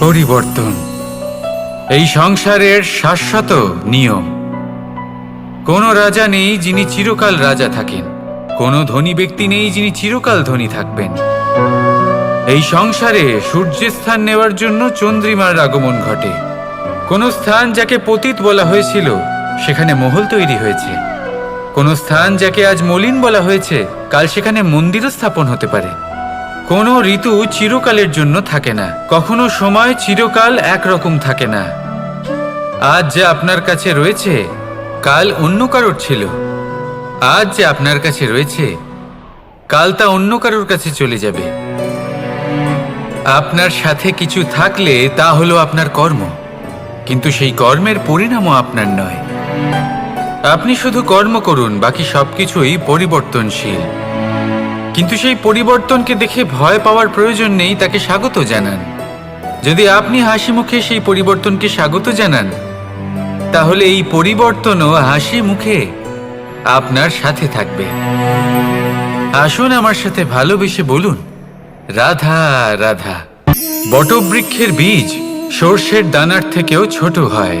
পরিবর্তন। এই সংসারের শাশ্বত নিয়ম। কোনো রাজা নেই যিনি চিরকাল রাজা থাকেন। কোনো ধনী ব্যক্তি নেই যিনি চিরকাল ধনী থাকবেন। এই সংসারে সূর্যের স্থান নেওয়ার জন্য চন্দ্রিমার আগমন ঘটে। কোন স্থান যাকে পতিত বলা হয়েছিল, সেখানে মহল তৈরি হয়েছে। কোন স্থান যাকে আজ মলিন বলা হয়েছে, কাল সেখানে মন্দিরও স্থাপন হতে পারে। কোনো ঋতু চিরকালের জন্য থাকে না। কখনো সময় চিরকাল একরকম থাকে না। আজ যে আপনার কাছে রয়েছে, কাল অন্য কারোর ছিল। আজ যে আপনার কাছে রয়েছে, কাল তা অন্য কারোর কাছে চলে যাবে। আপনার সাথে কিছু থাকলে তা হলো আপনার কর্ম। কিন্তু সেই কর্মের পরিণামও আপনার নয়। আপনি শুধু কর্ম করুন, বাকি সবকিছুই পরিবর্তনশীল। কিন্তু সেই পরিবর্তনকে দেখে ভয় পাওয়ার প্রয়োজন নেই, তাকে স্বাগত জানান। যদি আপনি হাসি মুখে সেই পরিবর্তনকে স্বাগত জানান, তাহলে এই পরিবর্তনও হাসি মুখে আপনার সাথে থাকবে। আসুন আমার সাথে ভালোবেসে বলুন, রাধা রাধা। বটবৃক্ষের বীজ সর্ষের দানার থেকেও ছোট হয়।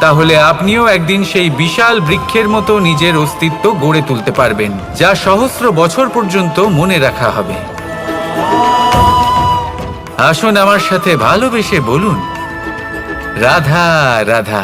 তাহলে আপনিও একদিন সেই বিশাল বৃক্ষের মতো নিজের অস্তিত্ব গড়ে তুলতে পারবেন, যা সহস্র বছর পর্যন্ত মনে রাখা হবে। আসুন আমার সাথে ভালোবেসে বলুন। রাধা রাধা।